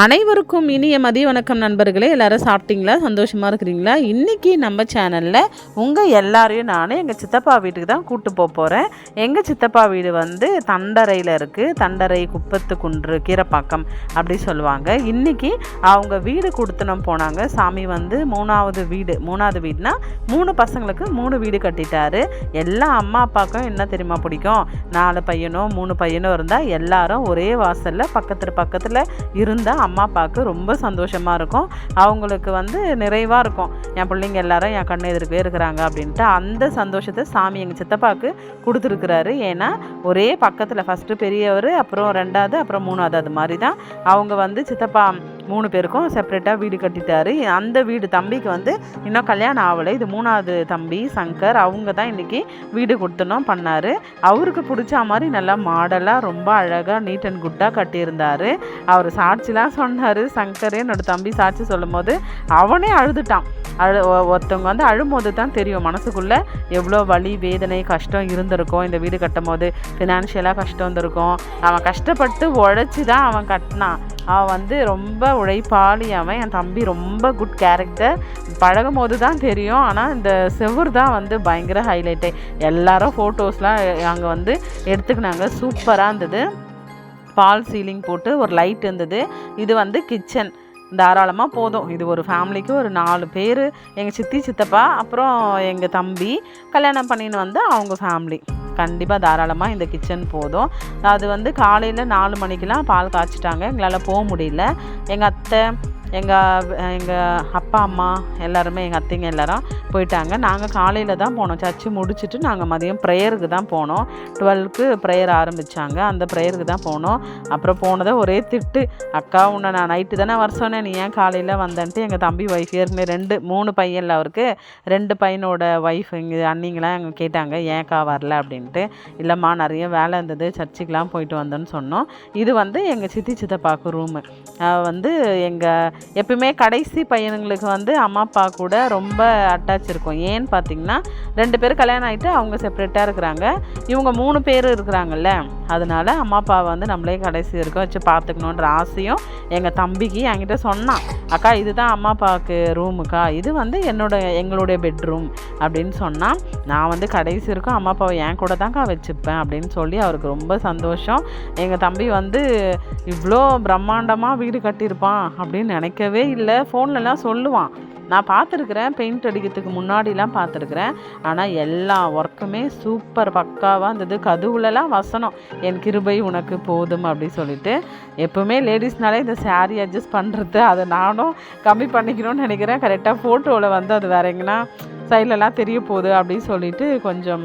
அனைவருக்கும் இனிய மதிய வணக்கம் நண்பர்களே. எல்லாரும் சாப்பிட்டீங்களா? சந்தோஷமாக இருக்கிறீங்களா? இன்றைக்கி நம்ம சேனலில் உங்கள் எல்லாரையும் நானும் எங்கள் சித்தப்பா வீட்டுக்கு தான் கூட்டு போக போகிறேன் எங்கள் சித்தப்பா வீடு வந்து தண்டரையில் இருக்குது தண்டரை குப்பத்து குன்று கீரப்பாக்கம் அப்படி சொல்லுவாங்க. இன்றைக்கி அவங்க வீடு கொடுத்துனோம் போனாங்க. சாமி வந்து மூணாவது வீடு மூணாவது வீடுனா மூணு பசங்களுக்கு மூணு வீடு கட்டிட்டாரு. எல்லா அம்மா அப்பாவுக்கும் என்ன தெரியுமா பிடிக்கும்? நாலு பையனோ மூணு பையனோ இருந்தால் எல்லாரும் ஒரே வாசலில் பக்கத்தில் பக்கத்தில் இருந்தால் அம்மா அப்பாவுக்கு ரொம்ப சந்தோஷமாக இருக்கும். அவங்களுக்கு வந்து நிறைவாக இருக்கும். என் பிள்ளைங்க எல்லாரும் என் கண்ணு எதிர்க்கவே இருக்கிறாங்க அப்படின்ட்டு அந்த சந்தோஷத்தை சாமி எங்கள் சித்தப்பாவுக்கு கொடுத்துருக்குறாரு. ஏன்னா ஒரே பக்கத்தில் ஃபஸ்ட்டு பெரியவர் அப்புறம் ரெண்டாவது அப்புறம் மூணாவது அது மாதிரி தான் அவங்க வந்து சித்தப்பா மூணு பேருக்கும் செப்பரேட்டாக வீடு கட்டிட்டாரு. அந்த வீடு தம்பிக்கு வந்து இன்னும் கல்யாணம் ஆகலை. இது மூணாவது தம்பி சங்கர். அவங்க தான் இன்றைக்கி வீடு கொடுத்தனும் பண்ணார். அவருக்கு பிடிச்ச மாதிரி நல்லா மாடலாக ரொம்ப அழகாக நீட் அண்ட் குட்டாக கட்டியிருந்தார். அவர் சாட்சிலாம் சொன்னார். சங்கர் என்னோட தம்பி சாட்சி சொல்லும் போது அவனே அழுதுட்டான். அழு ஒ- ஒருத்தவங்க வந்து அழும்போது தான் தெரியும் மனசுக்குள்ளே எவ்வளோ வலி வேதனை கஷ்டம் இருந்திருக்கும். இந்த வீடு கட்டும் போது ஃபினான்ஷியலாக கஷ்டம் இருந்திருக்கும் அவன் கஷ்டப்பட்டு உழைச்சி தான் அவன் கட்டினான். அவன் வந்து ரொம்ப உழைப்பாளி அவன் என் தம்பி ரொம்ப குட் கேரக்டர் பழகும் போது தான் தெரியும். ஆனால் இந்த செவுர் தான் வந்து பயங்கர ஹைலைட்டே எல்லாரும் ஃபோட்டோஸ்லாம் அங்கே வந்து எடுத்துக்கினாங்க. சூப்பராக இருந்தது. பால் சீலிங் போட்டு ஒரு லைட் இருந்தது. இது வந்து கிச்சன் தாராளமாக போதும். இது ஒரு ஃபேமிலிக்கு ஒரு நாலு பேர் எங்கள் சித்தி சித்தப்பா அப்புறம் எங்கள் தம்பி கல்யாணம் பண்ணின்னு வந்து அவங்க ஃபேமிலி கண்டிப்பாக தாராளமாக இந்த கிச்சன் போதும். அது வந்து காலையில் நாலு மணிக்கெலாம் பால் காய்ச்சிட்டாங்க. எங்களால் போக முடியல. எங்கள் அத்தை எங்கள் எங்கள் அப்பா அம்மா எல்லாருமே எங்கள் அத்தைங்க எல்லாரும் போயிட்டாங்க. நாங்கள் காலையில் தான் போனோம். சர்ச்சு முடிச்சுட்டு நாங்கள் மதியம் ப்ரேயருக்கு தான் போனோம். டுவெல்க்கு ப்ரேயர் ஆரம்பித்தாங்க அந்த ப்ரேயருக்கு தான் போனோம். அப்புறம் போனதை ஒரே திட்டு. அக்கா உன்னை நான் நைட்டு தானே வர சொன்னேன். நீ ஏன் காலையில் வந்தேன்ட்டு? எங்கள் தம்பி ஒய்ஃப் ஏற்கனவே ரெண்டு மூணு பையன் அவருக்கு. ரெண்டு பையனோட ஒய்ஃப் இங்கே அண்ணிங்களாம் எங்கள் கேட்டாங்க ஏன்க்கா வரல? அப்படின்ட்டு. இல்லைம்மா நிறைய வேலை இருந்தது. சர்ச்சுக்கெலாம் போயிட்டு வந்தோன்னு சொன்னோம். இது வந்து எங்கள் சித்தி சித்தப்பாக்கு ரூமு வந்து எங்கள் எப்பயுமே கடைசி பையனுங்களுக்கு வந்து அம்மா அப்பா கூட ரொம்ப அட்டாச் இருக்கும். ஏன்னு பார்த்தீங்கன்னா ரெண்டு பேரும் கல்யாணம் ஆகிட்டு அவங்க செப்பரேட்டாக இருக்கிறாங்க. இவங்க மூணு பேர் இருக்கிறாங்கல்ல அதனால அம்மா அப்பாவை வந்து நம்மளே கடைசி இருக்க வச்சு பார்த்துக்கணுன்ற ஆசையும் எங்கள் தம்பிக்கு என்கிட்ட சொன்னான். அக்கா இதுதான் அம்மா அப்பாவுக்கு ரூமுக்கா இது வந்து என்னோட எங்களுடைய பெட்ரூம் அப்படின்னு சொன்னான். நான் வந்து கடைசி இருக்கும் அம்மா அப்பாவை என் கூட தான்க்கா வச்சுப்பேன் அப்படின்னு சொல்லி அவருக்கு ரொம்ப சந்தோஷம். எங்கள் தம்பி வந்து இவ்வளோ பிரம்மாண்டமாக வீடு கட்டியிருப்பான் அப்படின்னு நினைக்கவே இல்லை. ஃபோன்லலாம் சொல்லுவான். நான் பார்த்துருக்குறேன் பெயிண்ட் அடிக்கிறதுக்கு முன்னாடிலாம் பார்த்துருக்குறேன். ஆனால் எல்லா ஒர்க்குமே சூப்பர் பக்காவாக இருந்தது. கதுவுலலாம் வசனம் என் கிருபை உனக்கு போதும் அப்படின்னு சொல்லிட்டு. எப்போவுமே லேடிஸ்னாலே இந்த சாரீ அட்ஜஸ்ட் பண்ணுறது அதை நானும் கம்மி பண்ணிக்கணும்னு நினைக்கிறேன். கரெக்டாக ஃபோட்டோவில் வந்து அது வேற எங்கன்னா சைட்லலாம் தெரிய போகுது அப்படின்னு சொல்லிட்டு கொஞ்சம்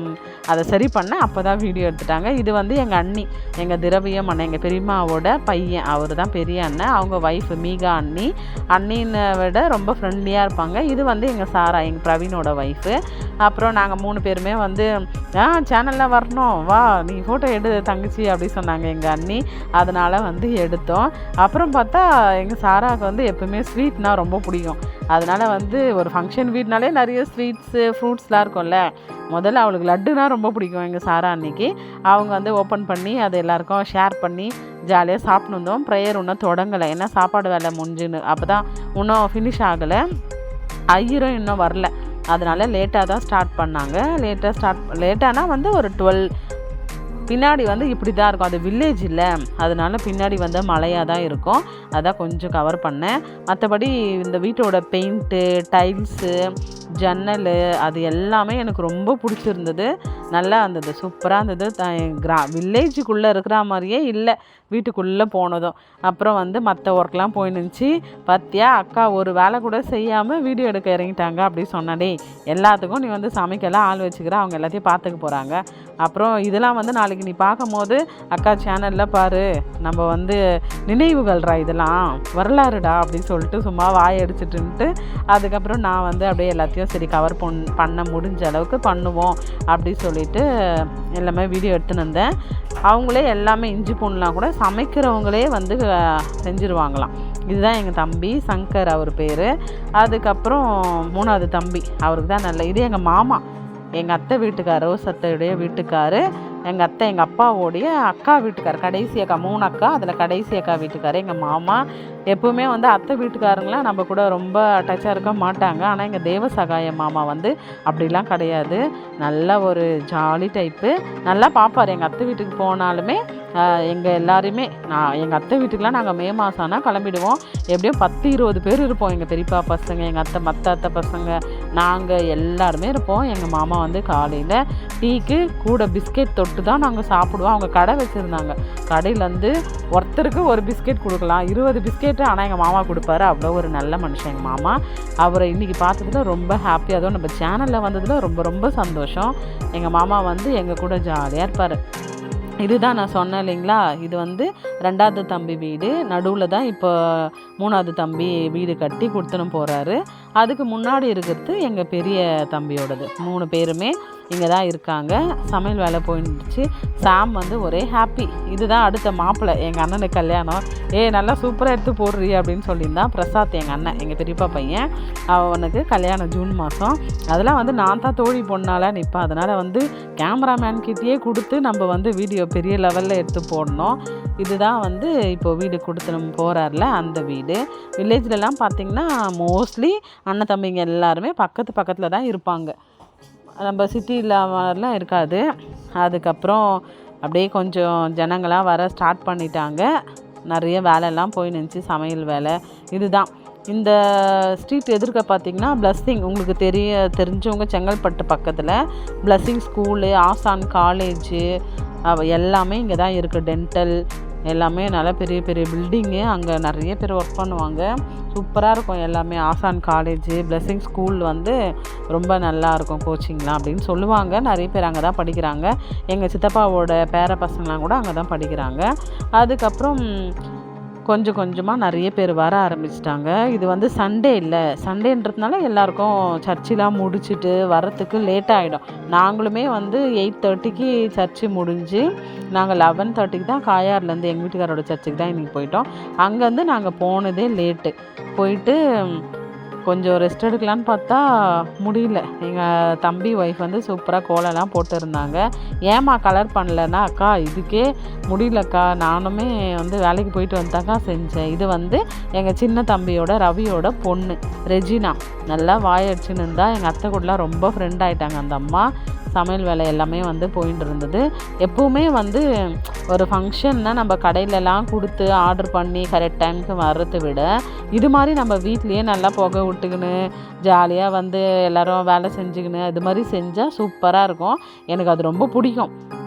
அதை சரி பண்ண அப்போ தான் வீடியோ எடுத்துட்டாங்க. இது வந்து எங்கள் அண்ணி எங்கள் திரவியம் அண்ணன் எங்கள் பெரியம்மாவோட பையன். அவர் தான் பெரிய அண்ணன். அவங்க ஒய்ஃப் மீகா அண்ணி. அண்ணினை விட ரொம்ப ஃப்ரெண்ட்லியாக இருப்பாங்க. இது வந்து எங்கள் சாரா எங்கள் பிரவீனோட ஒய்ஃபு அப்புறம் நாங்கள் மூணு பேருமே வந்து ஆ சேனலில் வரணும். வா நீ ஃபோட்டோ எடு தங்கச்சி அப்படி சொன்னாங்க எங்கள் அண்ணி. அதனால் வந்து எடுத்தோம். அப்புறம் பார்த்தா எங்கள் சாராவுக்கு வந்து எப்பவுமே ஸ்வீட்னால் ரொம்ப பிடிக்கும். அதனால் வந்து ஒரு ஃபங்க்ஷன் வீட்னாலே நிறைய ஸ்வீட்ஸு ஃப்ரூட்ஸ்லாம் இருக்கும்ல. முதல்ல அவளுக்கு லட்டுனா ரொம்ப பிடிக்கும் எங்கள் சாரா அன்னைக்கு. அவங்க வந்து ஓப்பன் பண்ணி அது எல்லாருக்கும் ஷேர் பண்ணி ஜாலியாக சாப்பிட்டு வந்தோம். ப்ரேயர் இன்னும் தொடங்கலை. ஏன்னா சாப்பாடு வேலை முடிஞ்சுன்னு. அப்போ தான் இன்னும் ஃபினிஷ் ஆகலை. ஐயரும் இன்னும் வரல. அதனால லேட்டாக தான் ஸ்டார்ட் பண்ணாங்க. லேட்டாக ஸ்டார்ட் லேட்டானா வந்து ஒரு டுவெல் பின்னாடி வந்து இப்படி தான் இருக்கும். அது வில்லேஜ் இல்லை. அதனால பின்னாடி வந்து மழையாக தான் இருக்கும். அதான் கொஞ்சம் கவர் பண்ணேன். மற்றபடி இந்த வீட்டோட பெயிண்ட்டு டைல்ஸு ஜன்னல் அது எல்லாமே எனக்கு ரொம்ப பிடிச்சிருந்தது. நல்லா இருந்தது சூப்பராக இருந்தது. கிரா வில்லேஜுக்குள்ளே இருக்கிற மாதிரியே இல்லை வீட்டுக்குள்ளே போனதும். அப்புறம் வந்து மற்ற ஒர்க்லாம் போயிருந்துச்சு பத்தியா அக்கா ஒரு வேலை கூட செய்யாமல் வீடியோ எடுக்க இறங்கிட்டாங்க அப்படி சொன்னாடே எல்லாத்துக்கும் நீ வந்து சமைக்கலாம் ஆள் வச்சுக்கிற அவங்க எல்லாத்தையும் பார்த்துக்க போகிறாங்க அப்புறம் இதெல்லாம் வந்து நாளைக்கு நீ பார்க்கும்போது அக்கா சேனலில் பாரு நம்ம வந்து நினைவுகள்ரா இதெல்லாம் வரலாறுடா அப்படின்னு சொல்லிட்டு சும்மா வாய் அடிச்சிட்டுன்ட்டு அதுக்கப்புறம் நான் வந்து அப்படியே எல்லாத்தையும் சரி கவர் பண் பண்ண முடிஞ்ச அளவுக்கு பண்ணுவோம் அப்படி சொல்லிட்டு எல்லாமே வீடியோ எடுத்துன்னு வந்தேன். அவங்களே எல்லாமே இஞ்சி பூண்டுலாம் கூட சமைக்கிறவங்களே வந்து செஞ்சுருவாங்களாம். இதுதான் எங்கள் தம்பி சங்கர் அவர் பேர். அதுக்கப்புறம் மூணாவது தம்பி அவருக்கு தான் நல்ல இது எங்கள் மாமா எங்கள் அத்தை வீட்டுக்கார் ரோஸ் அத்தையுடைய வீட்டுக்காரு. எங்கள் அத்தை எங்கள் அப்பாவோடைய அக்கா வீட்டுக்கார் கடைசி அக்கா மூணு அக்கா அதில் கடைசி அக்கா வீட்டுக்கார். எங்கள் மாமா எப்போவுமே வந்து அத்தை வீட்டுக்காரங்களாம் நம்ம கூட ரொம்ப டச்சாக இருக்க மாட்டாங்க. ஆனால் எங்கள் தேவசகாய மாமா வந்து அப்படிலாம் கிடையாது. நல்ல ஒரு ஜாலி டைப்பு நல்லா பார்ப்பார் எங்கள் அத்தை வீட்டுக்கு போனாலுமே எங்கள் எல்லாருமே நான் எங்கள் அத்தை வீட்டுக்கெலாம் நாங்கள் மே மாதம் ஆனால் கிளம்பிடுவோம். எப்படியும் பத்து இருபது பேர் இருப்போம் எங்கள் பெரியப்பா பசங்க எங்கள் அத்தை மற்ற அத்தை பசங்க. நாங்கள் எல்லாருமே இருப்போம். எங்கள் மாமா வந்து காலையில் டீக்கு கூட பிஸ்கெட் தொட்டு தான் நாங்கள் சாப்பிடுவோம். அவங்க கடை வச்சுருந்தாங்க. கடையிலேருந்து ஒருத்தருக்கு ஒரு பிஸ்கெட் கொடுக்கலாம். இருபது பிஸ்கெட்டு ஆனால் எங்கள் மாமா கொடுப்பாரு. அவ்வளோ ஒரு நல்ல மனுஷன் எங்கள் மாமா. அவரை இன்றைக்கி பார்த்ததுல ரொம்ப ஹாப்பி அதுவும் நம்ம சேனலில் வந்ததில் ரொம்ப ரொம்ப சந்தோஷம். எங்கள் மாமா வந்து எங்கள் கூட ஜாலியாக இருப்பார். இதுதான் நான் சொன்னேன் இல்லைங்களா? இது வந்து ரெண்டாவது தம்பி வீடு. நடுவில் தான் இப்போ மூணாவது தம்பி வீடு கட்டி கொடுத்துன்னு போகிறாரு அதுக்கு முன்னாடி இருக்கிறது எங்கள் பெரிய தம்பியோடது. மூணு பேருமே இங்கே தான் இருக்காங்க. சமையல் வேலை போயிடுச்சு. சாம் வந்து ஒரே ஹாப்பி இதுதான் அடுத்த மாப்பிள்ளை. எங்கள் அண்ணனுக்கு கல்யாணம். ஏ நல்லா சூப்பராக எடுத்து போடுறீ அப்படின்னு சொல்லியிருந்தான் பிரசாத் எங்கள் அண்ணன் எங்கள் பெரியப்பா பையன். அவனுக்கு கல்யாணம் ஜூன் மாதம் அதெல்லாம் வந்து நான் தான் தோழி பொண்ணால் நிற்பேன் அதனால் வந்து கேமராமேன் கிட்டேயே கொடுத்து நம்ம வந்து வீடியோ பெரிய லெவலில் எடுத்து போடணும். இதுதான் வந்து இப்போது வீடு கொடுத்து நம்ம போகிறார்ல அந்த வீடு. வில்லேஜ்லலாம் பார்த்திங்கன்னா மோஸ்ட்லி அண்ணன் தம்பிங்க எல்லாருமே பக்கத்து பக்கத்தில் தான் இருப்பாங்க. நம்ம சிட்டியில் இருக்காது. அதுக்கப்புறம் அப்படியே கொஞ்சம் ஜனங்களாம் வர ஸ்டார்ட் பண்ணிட்டாங்க. நிறைய வேலையெல்லாம் போய் நினச்சி சமையல் வேலை. இதுதான். இந்த ஸ்ட்ரீட் எதிர்க்க பார்த்தீங்கன்னா பிளஸ்ஸிங் உங்களுக்கு தெரிய தெரிஞ்சவங்க செங்கல்பட்டு பக்கத்தில் பிளஸ்ஸிங் ஸ்கூலு ஆசான் காலேஜு எல்லாமே இங்கே தான் இருக்குது டென்டல் எல்லாமே நல்லா பெரிய பெரிய பில்டிங்கு அங்கே நிறைய பேர் ஒர்க் பண்ணுவாங்க. சூப்பராக இருக்கும் எல்லாமே. ஆசான் காலேஜு பிளெஸிங் ஸ்கூல் வந்து ரொம்ப நல்லா இருக்கும் கோச்சிங்லாம் அப்படின்னு சொல்லுவாங்க. நிறைய பேர் அங்கே தான் படிக்கிறாங்க. எங்கள் சித்தப்பாவோட பேர பசங்களாம் கூட அங்கே தான் படிக்கிறாங்க. அதுக்கப்புறம் கொஞ்சம் கொஞ்சமாக நிறைய பேர் வர ஆரம்பிச்சிட்டாங்க. இது வந்து சண்டே இல்லை. சண்டேன்றதுனால எல்லாருக்கும் சர்ச்செலாம் முடிச்சுட்டு வரத்துக்கு லேட் ஆகிடும் நாங்களுமே வந்து எயிட் தேர்ட்டிக்கு சர்ச்சு முடிஞ்சு நாங்கள் லெவன் தேர்ட்டிக்கு தான் காயார்லேருந்து எங்கள் வீட்டுக்காரோட சர்ச்சுக்கு தான் இன்றைக்கி போயிட்டோம். அங்கேருந்து நாங்கள் போனதே லேட்டு போயிட்டு கொஞ்சம் ரெஸ்ட் எடுக்கலான்னு பார்த்தா முடியல. எங்கள் தம்பி ஒய்ஃப் வந்து சூப்பராக கோலம்லாம் போட்டுருந்தாங்க. ஏமா கலர் பண்ணலன்னா அக்கா இதுக்கே முடியலக்கா நானுமே வந்து வேலைக்கு போயிட்டு வந்தாக்கா செஞ்சேன். இது வந்து எங்கள் சின்ன தம்பியோட ரவியோட பொண்ணு ரெஜினா. நல்லா வாயடிச்சுன்னு இருந்தால் எங்கள் அத்தை கூடலாம் ரொம்ப ஃப்ரெண்ட் ஆகிட்டாங்க அந்த அம்மா சமையல் வேலை எல்லாமே வந்து போயிட்டு இருந்தது. எப்போவுமே வந்து ஒரு ஃபங்க்ஷன்னா நம்ம கடையிலலாம் கொடுத்து ஆர்டர் பண்ணி கரெக்ட் டைமுக்கு வர்றதை விட இது மாதிரி நம்ம வீட்லேயே நல்லா புகை விட்டுக்கின்னு ஜாலியாக வந்து எல்லோரும் வேலை செஞ்சுக்கின்னு இது மாதிரி செஞ்சால் சூப்பராக இருக்கும். எனக்கு அது ரொம்ப பிடிக்கும்.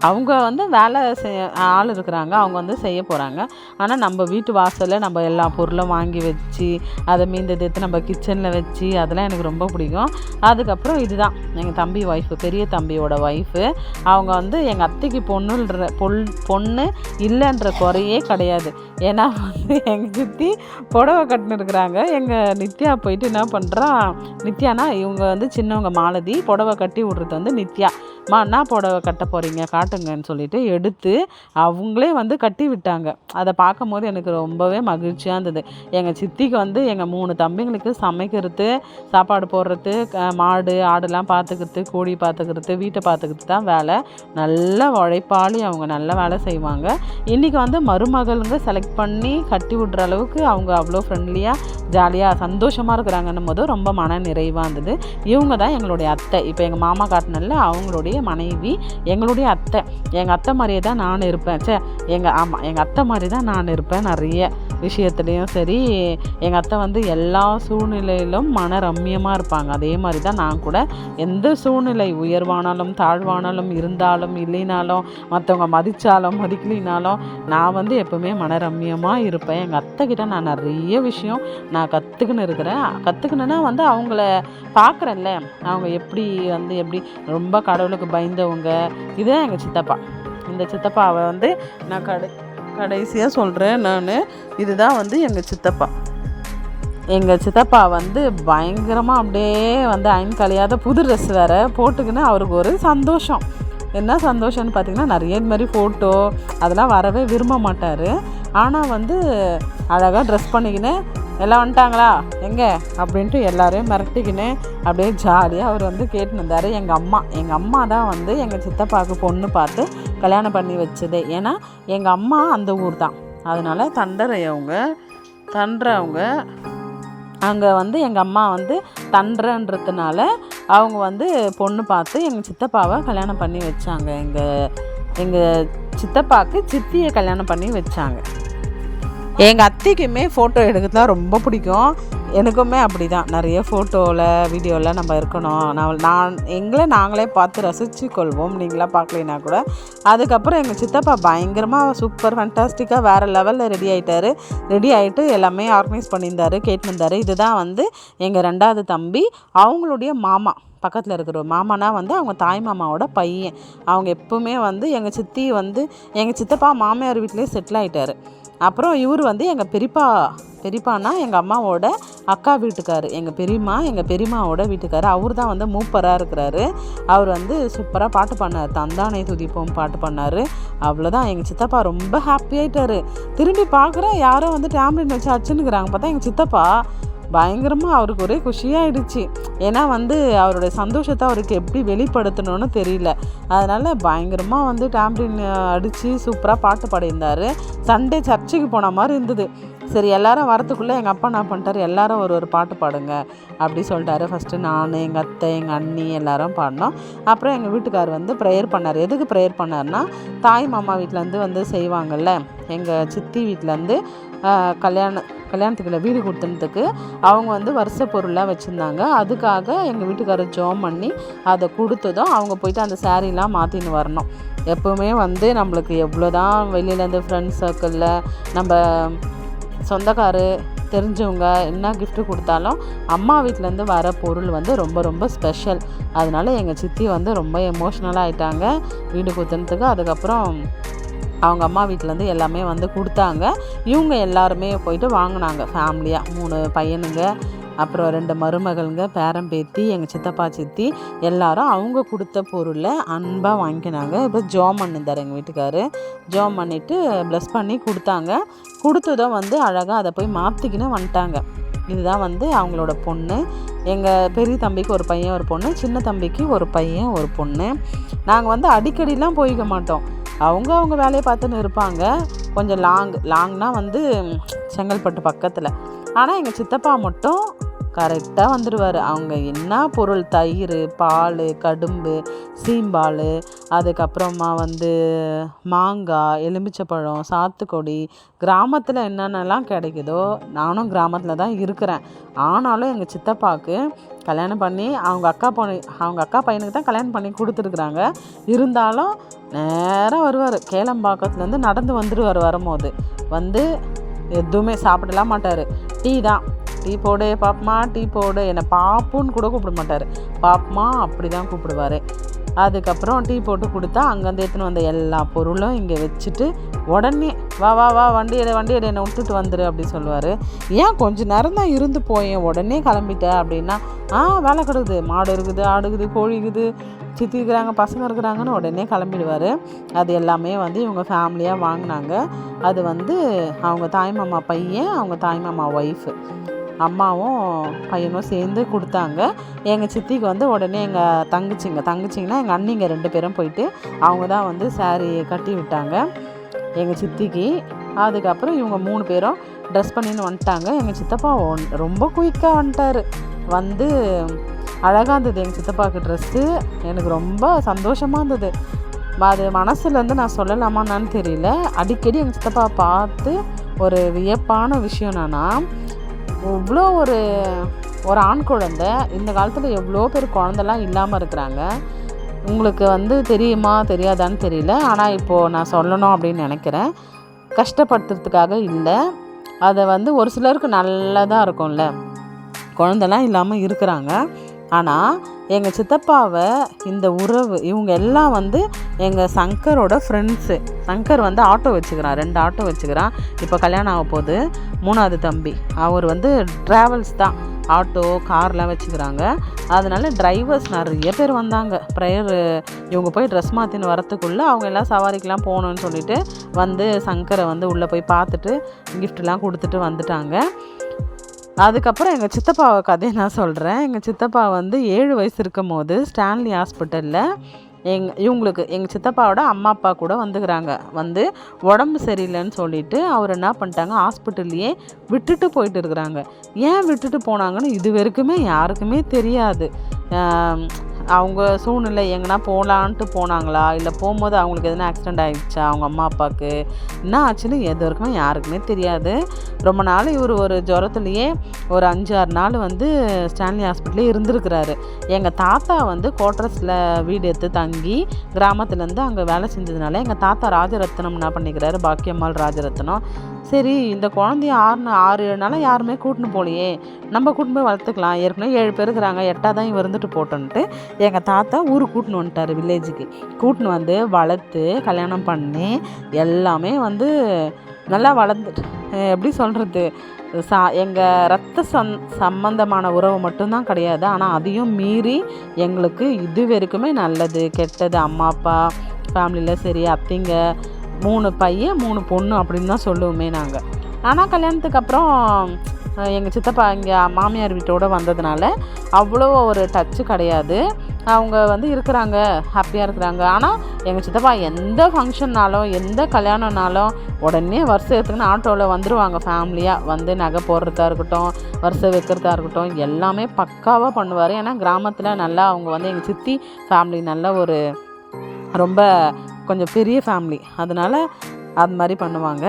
அவங்க வந்து வேலை செய்ய ஆள் இருக்கிறாங்க அவங்க வந்து செய்ய போகிறாங்க ஆனால் நம்ம வீட்டு வாசலில் நம்ம எல்லா பொருளும் வாங்கி வச்சு அதை மீந்தது எடுத்து நம்ம கிச்சனில் வச்சு அதெல்லாம் எனக்கு ரொம்ப பிடிக்கும். அதுக்கப்புறம் இதுதான். எங்கள் தம்பி ஒய்ஃபு பெரிய தம்பியோட ஒய்ஃபு அவங்க வந்து எங்கள் அத்தைக்கு பொண்ணுன்ற பொல் பொண்ணு இல்லைன்ற குறையே கிடையாது. ஏன்னா வந்து எங்கள் சித்தி புடவை கட்டின்னு இருக்கிறாங்க. எங்கள் நித்யா போயிட்டு என்ன பண்ணுறா நித்யானா இவங்க வந்து சின்னவங்க மாலதி புடவை கட்டி விட்றது வந்து நித்யா. மா என்ன புடவை கட்ட போகிறீங்க காட்டுங்கன்னு சொல்லிட்டு எடுத்து அவங்களே வந்து கட்டி விட்டாங்க. அதை பார்க்கும்போது எனக்கு ரொம்பவே மகிழ்ச்சியாக இருந்தது. எங்கள் சித்திக்கு வந்து எங்கள் மூணு தம்பிங்களுக்கு சமைக்கிறது சாப்பாடு போடுறது மாடு ஆடுலாம் பார்த்துக்கிறது கோழி பார்த்துக்கிறது வீட்டை பார்த்துக்கிறது தான் வேலை. நல்ல உழைப்பாளி அவங்க நல்ல வேலை செய்வாங்க. இன்றைக்கி வந்து மருமகளுங்க செலக்ட் பண்ணி கட்டி விட்ற அளவுக்கு அவங்க அவ்வளோ ஃப்ரெண்ட்லியாக ஜாலியாக சந்தோஷமாக இருக்கிறாங்கன்னும் போது ரொம்ப மன நிறைவாக இருந்தது. இவங்க தான் எங்களுடைய அத்தை. இப்போ எங்கள் மாமா காட்டினல அவங்களுடைய மனைவி எங்களுடைய அத்தை. எங்கள் அத்தை மாதிரியே தான் நான் இருப்பேன். சே எங்கள் ஆமாம் எங்கள் அத்தை மாதிரி தான் நான் இருப்பேன் நிறைய. விஷயத்துலேயும் சரி எங்கள் அத்தை வந்து எல்லா சூழ்நிலையிலும் மன ரம்மியமாக இருப்பாங்க. அதே மாதிரி தான் நான் கூட எந்த சூழ்நிலை உயர்வானாலும் தாழ்வானாலும் இருந்தாலும் இல்லைனாலும் மற்றவங்க மதித்தாலும் மதிக்கலினாலும் நான் வந்து எப்போவுமே மனரம்யமாக இருப்பேன். எங்கள் அத்தை கிட்ட நான் நிறைய விஷயம் நான் கற்றுக்கின்னு இருக்கிறேன். கற்றுக்கினேன்னா வந்து அவங்கள பார்க்குறேன்ல அவங்க எப்படி வந்து எப்படி ரொம்ப கடவுளுக்கு பயந்தவங்க. இதுதான் எங்கள் சித்தப்பா. இந்த சித்தப்பாவை வந்து நான் கடை கடைசியாக சொல்கிறேன் நான். இதுதான் வந்து எங்கள் சித்தப்பா. எங்கள் சித்தப்பா வந்து பயங்கரமாக அப்படியே வந்து அயன் கழியாத புது ட்ரெஸ் வேறு போட்டுக்கின்னு அவருக்கு ஒரு சந்தோஷம். என்ன சந்தோஷம்னு பார்த்திங்கன்னா நிறைய இது மாதிரி ஃபோட்டோ அதெல்லாம் வரவே விரும்ப மாட்டார். ஆனால் வந்து அழகாக ட்ரெஸ் பண்ணிக்கின்னு எல்லாம் வந்துட்டாங்களா? எங்கே? அப்படின்ட்டு எல்லாரையும் மிரட்டிக்கின்னு அப்படியே ஜாலியாக அவர் வந்து கேட்டுன்னு இருந்தார். எங்கள் அம்மா. எங்கள் அம்மா தான் வந்து எங்கள் சித்தப்பாவுக்கு பொண்ணு பார்த்து கல்யாணம் பண்ணி வச்சதே. ஏன்னா எங்கள் அம்மா அந்த ஊர் தான். அதனால் தண்டரையவங்க தண்டுறவங்க அங்கே வந்து எங்கள் அம்மா வந்து தண்டன்றதுனால அவங்க வந்து பொண்ணு பார்த்து எங்கள் சித்தப்பாவை கல்யாணம் பண்ணி வச்சாங்க. எங்கள் எங்கள் சித்தப்பாவுக்கு சித்தியை கல்யாணம் பண்ணி வச்சாங்க. எங்கள் அத்தைக்குமே ஃபோட்டோ எடுக்கிறதுலாம் ரொம்ப பிடிக்கும். எனக்குமே அப்படி தான் நிறைய ஃபோட்டோவில் வீடியோவில் நம்ம இருக்கணும். நான் நான் எங்களை நாங்களே பார்த்து ரசித்து கொள்வோம். நீங்களாம் பார்க்கலைன்னா கூட. அதுக்கப்புறம் எங்கள் சித்தப்பா பயங்கரமாக சூப்பர் ஃபண்டாஸ்டிக்காக வேறு லெவலில் ரெடி ஆகிட்டாரு ரெடி ஆகிட்டு எல்லாமே ஆர்கனைஸ் பண்ணியிருந்தாரு கேட்டிருந்தார். இதுதான் வந்து எங்கள் ரெண்டாவது தம்பி அவங்களுடைய மாமா. பக்கத்தில் இருக்கிற மாமானா வந்து அவங்க தாய் மாமாவோட பையன். அவங்க எப்பவுமே வந்து எங்கள் சித்தி வந்து எங்கள் சித்தப்பா மாமியார் வீட்டிலே செட்டில் ஆகிட்டார் அப்புறம் இவர் வந்து எங்கள் பெரியப்பா பெரியப்பானா எங்கள் அம்மாவோட அக்கா வீட்டுக்கார். எங்கள் பெரியம்மா எங்கள் பெரியம்மாவோட வீட்டுக்கார். அவர் தான் வந்து மூப்பராக இருக்கிறாரு. அவர் வந்து சூப்பராக பாட்டு பண்ணார் தந்தானை துதிப்போம் பாட்டு பண்ணார் அவ்வளோதான் எங்கள் சித்தப்பா ரொம்ப ஹாப்பி ஆகிட்டார் திரும்பி பார்க்குறேன் யாரோ வந்து டேம்லெட் வச்சு அச்சுன்னுக்குறாங்க பார்த்தா எங்கள் சித்தப்பா பயங்கரமாக அவருக்கு ஒரே குஷியாயிடுச்சு. ஏன்னா வந்து அவருடைய சந்தோஷத்தை அவருக்கு எப்படி வெளிப்படுத்தணும்னு தெரியல. அதனால் பயங்கரமாக வந்து டேம்லின் அடித்து சூப்பராக பாட்டு பாடியிருந்தார். சண்டே சர்ச்சுக்கு போன மாதிரி இருந்தது. சரி எல்லாரும் வரத்துக்குள்ளே எங்கள் அப்பா என்ன பண்ணிட்டார்? எல்லாரும் ஒரு ஒரு பாட்டு பாடுங்க அப்படி சொல்லிட்டாரு. ஃபஸ்ட்டு நான் எங்கள் அத்தை எங்கள் அண்ணி எல்லாரும் பாடினோம். அப்புறம் எங்கள் வீட்டுக்கார் வந்து ப்ரேயர் பண்ணார். எதுக்கு ப்ரேயர் பண்ணார்னா தாய் மாமா வீட்டிலேருந்து வந்து செய்வாங்கல்ல எங்கள் சித்தி வீட்டிலேருந்து கல்யாணம் கல்யாணத்துக்குள்ள வீடு கொடுத்துனதுக்கு அவங்க வந்து வருஷ பொருளாக வச்சுருந்தாங்க. அதுக்காக எங்கள் வீட்டுக்காரர் ஜோம் பண்ணி அதை கொடுத்ததும் அவங்க போயிட்டு அந்த சாரீலாம் மாற்றின்னு வரணும். எப்போவுமே வந்து நம்மளுக்கு எவ்வளோ தான் வெளியிலேருந்து ஃப்ரெண்ட்ஸ் சர்க்கிளில் நம்ம சொந்தக்காரு தெரிஞ்சவங்க என்ன கிஃப்ட்டு கொடுத்தாலும் அம்மா வீட்டிலேருந்து வர பொருள் வந்து ரொம்ப ரொம்ப ஸ்பெஷல் அதனால எங்கள் சித்தி வந்து ரொம்ப எமோஷ்னலாக ஆயிட்டாங்க. வீடு குத்துனதுக்கு அதுக்கப்புறம் அவங்க அம்மா வீட்டிலேருந்து எல்லாமே வந்து கொடுத்தாங்க. இவங்க எல்லாருமே போயிட்டு வாங்கினாங்க ஃபேமிலியாக மூணு பையனுங்க. அப்புறம் ரெண்டு மருமகள்ங்க பேரம்பேத்தி எங்கள் சித்தப்பா சித்தி எல்லாரும் அவங்க கொடுத்த பொருளை அன்பாக வாங்கினாங்க. இப்போ ஜோம் பண்ணிருந்தார் எங்கள் வீட்டுக்காரு. ஜோம் பண்ணிவிட்டு ப்ளஸ் பண்ணி கொடுத்தாங்க. கொடுத்ததும் வந்து அழகாக அதை போய் மாற்றிக்கின்னு வந்துட்டாங்க. இதுதான் வந்து அவங்களோட பொண்ணு. எங்கள் பெரிய தம்பிக்கு ஒரு பையன் ஒரு பொண்ணு. சின்ன தம்பிக்கு ஒரு பையன் ஒரு பொண்ணு. நாங்கள் வந்து அடிக்கடிலாம் போய்க்க மாட்டோம். அவங்க அவங்க வேலையை பார்த்துன்னு இருப்பாங்க. கொஞ்சம் லாங் லாங்னா வந்து செங்கல்பட்டு பக்கத்தில். ஆனால் எங்கள் சித்தப்பா மட்டும் கரெக்டாக வந்துடுவார் அவங்க என்ன பொருள்? தயிர் பால் கடும்பு சீம்பால் அதுக்கப்புறமா வந்து மாங்காய் எலுமிச்சப்பழம் சாத்துக்கொடி. கிராமத்தில் என்னென்னலாம் கிடைக்குதோ நானும் கிராமத்தில் தான் இருக்கிறேன். ஆனாலும் எங்கள் சித்தப்பாவுக்கு கல்யாணம் பண்ணி அவங்க அக்கா பொண்ணு அவங்க அக்கா பையனுக்கு தான் கல்யாணம் பண்ணி கொடுத்துருக்குறாங்க. இருந்தாலும் நேராக வருவார். கேளம்பாக்கத்துலேருந்து நடந்து வந்துடுவார் வரும்போது. வந்து எதுவுமே சாப்பிடலாம் மாட்டார். டீ தான். டீ போடு பாப்மா டீ போடு. என்னை பாப்புன்னு கூட கூப்பிட மாட்டார். பாப்மா அப்படி தான் கூப்பிடுவார். அதுக்கப்புறம் டீ போட்டு கொடுத்தா அங்கேருந்து எடுத்துன்னு வந்த எல்லா பொருளும் இங்கே வச்சுட்டு உடனே வா வா வா வண்டி எடு வண்டி எடு என்னை விட்டுட்டு வந்துடு அப்படி சொல்லுவார். ஏன் கொஞ்ச நேரம் தான் இருந்து போயேன் உடனே கிளம்பிட்டேன் அப்படின்னா ஆ வேலை கிடக்குது மாடு இருக்குது ஆடு இருக்குது கோழி இருக்குது சித்தி இருக்கிறாங்க பசங்க இருக்கிறாங்கன்னு உடனே கிளம்பிடுவார். அது எல்லாமே வந்து இவங்க ஃபேமிலியாக வாங்கினாங்க. அது வந்து அவங்க தாய்மாமா பையன் அவங்க தாய்மாமா ஒய்ஃபு அம்மாவும் பையனும் சேர்ந்து கொடுத்தாங்க. எங்கள் சித்திக்கு வந்து உடனே எங்கள் தங்கச்சிங்க தங்கச்சிங்கன்னா எங்கள் அண்ணிங்க ரெண்டு பேரும் போயிட்டு அவங்க தான் வந்து சாரீ கட்டி விட்டாங்க. எங்கள் சித்திக்கு. அதுக்கப்புறம் இவங்க மூணு பேரும் ட்ரெஸ் பண்ணின்னு வந்துட்டாங்க. எங்கள் சித்தப்பா ஒன்- ரொம்ப குயிக்காக வந்துட்டார். வந்து அழகாக இருந்தது எங்கள் சித்தப்பாவுக்கு ட்ரெஸ்ஸு எனக்கு ரொம்ப சந்தோஷமாக இருந்தது. அது மனசுலேருந்து நான் சொல்லலாமான்னு தெரியல. அடிக்கடி எங்கள் சித்தப்பா பார்த்து ஒரு வியப்பான விஷயம் என்னன்னா இவ்வளோ ஒரு ஒரு ஆண் குழந்தை இந்த காலத்தில் எவ்வளோ பேர் குழந்தெல்லாம் இல்லாமல் இருக்கிறாங்க. உங்களுக்கு வந்து தெரியுமா தெரியாதான்னு தெரியல. ஆனால் இப்போது நான் சொல்லணும் அப்படின்னு நினைக்கிறேன். கஷ்டப்படுத்துறதுக்காக இல்லை. அதை வந்து ஒரு சிலருக்கு நல்லதாக இருக்கும்ல. குழந்தெல்லாம் இல்லாமல் இருக்கிறாங்க. ஆனால் எங்கள் சித்தப்பாவை இந்த உறவு இவங்க எல்லாம் வந்து எங்கள் சங்கரோட ஃப்ரெண்ட்ஸு சங்கர் வந்து ஆட்டோ வச்சுக்கிறான் ரெண்டு ஆட்டோ வச்சுக்கிறான். இப்போ கல்யாணம் ஆக போகுது. மூணாவது தம்பி. அவர் வந்து ட்ராவல்ஸ் தான். ஆட்டோ கார்லாம் வச்சுக்கிறாங்க. அதனால டிரைவர்ஸ் நிறைய பேர் வந்தாங்க. ப்ரேயர் இவங்க போய் ட்ரெஸ் மாற்றின்னு வரத்துக்குள்ளே அவங்க எல்லாம் சவாரிக்கெலாம் போகணுன்னு சொல்லிட்டு வந்து சங்கரை வந்து உள்ளே போய் பார்த்துட்டு கிஃப்ட்லாம் கொடுத்துட்டு வந்துட்டாங்க. அதுக்கப்புறம் எங்கள் சித்தப்பாவை கதையை நான் சொல்கிறேன் எங்கள் சித்தப்பா வந்து ஏழு வயசு இருக்கும் போது ஸ்டான்லி ஹாஸ்பிட்டலில் எங் இவங்களுக்கு எங்கள் சித்தப்பாவோட அம்மா அப்பா கூட வந்துக்கிறாங்க. வந்து உடம்பு சரியில்லைன்னு சொல்லிட்டு அவர் என்ன பண்ணிட்டாங்க ஹாஸ்பிட்டல்லையே விட்டுட்டு போயிட்டு இருக்கிறாங்க. ஏன் விட்டுட்டு போனாங்கன்னு இது வரைக்குமே யாருக்குமே தெரியாது. அவங்க சூழ்நிலை எங்கன்னா போகலான்ட்டு போனாங்களா? இல்லை போகும்போது அவங்களுக்கு எதனா ஆக்சிடெண்ட் ஆகிடுச்சா அவங்க அம்மா அப்பாவுக்கு என்ன ஆச்சுன்னு எது வரைக்குமே யாருக்குமே தெரியாது. ரொம்ப நாள் இவர் ஒரு ஜுரத்துலேயே ஒரு அஞ்சு ஆறு நாள் வந்து ஸ்டான்லி ஹாஸ்பிட்டலே இருந்திருக்கிறாரு. எங்கள் தாத்தா வந்து கோட்ரஸில் வீடு எடுத்து தங்கி கிராமத்துலேருந்து அங்கே வேலை செஞ்சதுனால எங்கள் தாத்தா ராஜரத்னம் என்ன பண்ணிக்கிறாரு? பாக்கியம்மாள் ராஜரத்னம். சரி இந்த குழந்தைய ஆறு ஆறு ஏழு நாளாக யாருமே கூட்டின்னு போகலையே. நம்ம கூட்டின்னு போய் வளர்த்துக்கலாம். ஏற்கனவே ஏழு பேர் இருக்கிறாங்க. எட்டாக தான் இவர் இருந்துட்டு போட்டோன்ட்டு எங்கள் தாத்தா ஊருக்கு கூட்டின்னு வந்துட்டார் வில்லேஜுக்கு கூட்டின்னு வந்து வளர்த்து கல்யாணம் பண்ணி எல்லாமே வந்து நல்லா வளர்ந்து எப்படி சொல்கிறது சா எங்கள் ரத்த சம் சம்மந்தமான உறவு மட்டும்தான் கிடையாது. ஆனால் அதையும் மீறி எங்களுக்கு இது வரைக்குமே நல்லது கெட்டது. அம்மா அப்பா ஃபேமிலியில் சரி அத்தைங்க மூணு பையன் மூணு பொண்ணு அப்படின்னு தான் சொல்லுவோமே நாங்கள் ஆனால் கல்யாணத்துக்கு அப்புறம் எங்கள் சித்தப்பா இங்கே மாமியார் வீட்டோட வந்ததுனால அவ்வளோ ஒரு டச்சு கிடையாது. அவங்க வந்து இருக்கிறாங்க ஹாப்பியாக இருக்கிறாங்க. ஆனால் எங்கள் சித்தப்பா எந்த ஃபங்க்ஷன்னாலும் எந்த கல்யாணம்னாலும் உடனே வருஷம் எடுத்துக்கின்னு ஆட்டோவில் வந்துடுவாங்க ஃபேமிலியாக வந்து நகை போடுறதா இருக்கட்டும் வருஷம் வைக்கிறதா இருக்கட்டும் எல்லாமே பக்காவாக பண்ணுவார். ஏன்னா கிராமத்தில் நல்லா அவங்க வந்து எங்கள் சித்தி ஃபேமிலி நல்ல ஒரு ரொம்ப கொஞ்சம் பெரிய ஃபேமிலி அதனால் அது மாதிரி பண்ணுவாங்க.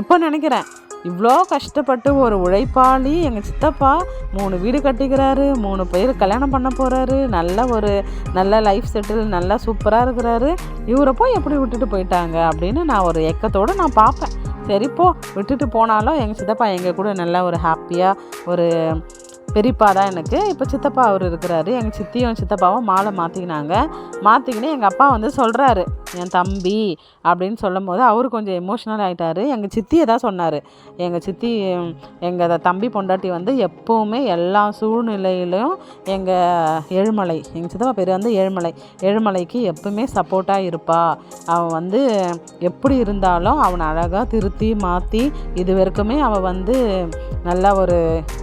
இப்போ நினைக்கிறேன் இவ்வளோ கஷ்டப்பட்டு ஒரு உழைப்பாளி எங்கள் சித்தப்பா மூணு வீடு கட்டிக்கிறாரு மூணு பேர் கல்யாணம் பண்ண போகிறாரு நல்ல ஒரு நல்ல லைஃப் செட்டில் நல்லா சூப்பராக இருக்கிறாரு. இவரை போய் எப்படி விட்டுட்டு போயிட்டாங்க அப்படின்னு நான் ஒரு ஏக்கத்தோடு நான் பார்ப்பேன். சரி போ விட்டுட்டு போனாலும் எங்கள் சித்தப்பா எங்கள் கூட நல்லா ஒரு ஹாப்பியாக ஒரு பெரியப்பா தான் எனக்கு. இப்போ சித்தப்பா அவர் இருக்கிறாரு. எங்கள் சித்தியும் சித்தப்பாவும் மாலை மாற்றிக்கினாங்க மாற்றிக்கினு எங்கள் அப்பா வந்து சொல்கிறாரு என் தம்பி அப்படின்னு சொல்லும் போது அவர் கொஞ்சம் எமோஷ்னல் ஆகிட்டார் எங்கள் சித்தியை தான் சொன்னார். எங்கள் சித்தி எங்கள் தம்பி பொண்டாட்டி வந்து எப்போவுமே எல்லா சூழ்நிலையிலும் எங்கள் ஏழுமலை எங்கள் சித்தப்பா பேர் வந்து ஏழுமலை. ஏழுமலைக்கு எப்பவுமே சப்போர்ட்டாக இருப்பா. அவன் வந்து எப்படி இருந்தாலும் அவனை அழகாக திருத்தி மாற்றி இது வரைக்குமே அவள் வந்து நல்லா ஒரு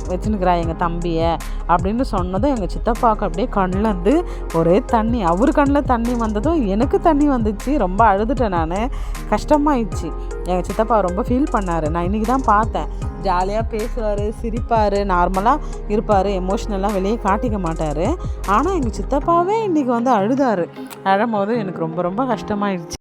வச்சுன்னுக்கிறா எங்கள் தம்பியை அப்படின்னு சொன்னதும் எங்கள் சித்தப்பாவுக்கு அப்படியே கண்ணிலேருந்து ஒரே தண்ணி. அவர் கண்ணில் தண்ணி வந்ததும் எனக்கு தண்ணி வந்துச்சு ரொம்ப அழுதுட்டேன் நான். கஷ்டமாயிடுச்சு. எங்கள் சித்தப்பா ரொம்ப ஃபீல் பண்ணார். நான் இன்றைக்கி தான் பார்த்தேன். ஜாலியாக பேசுவார் சிரிப்பார் நார்மலாக இருப்பார். எமோஷ்னலாக வெளியே காட்டிக்க மாட்டார். ஆனால் எங்கள் சித்தப்பாவே இன்றைக்கி வந்து அழுதார். அழும்போது எனக்கு ரொம்ப ரொம்ப கஷ்டமாயிடுச்சு.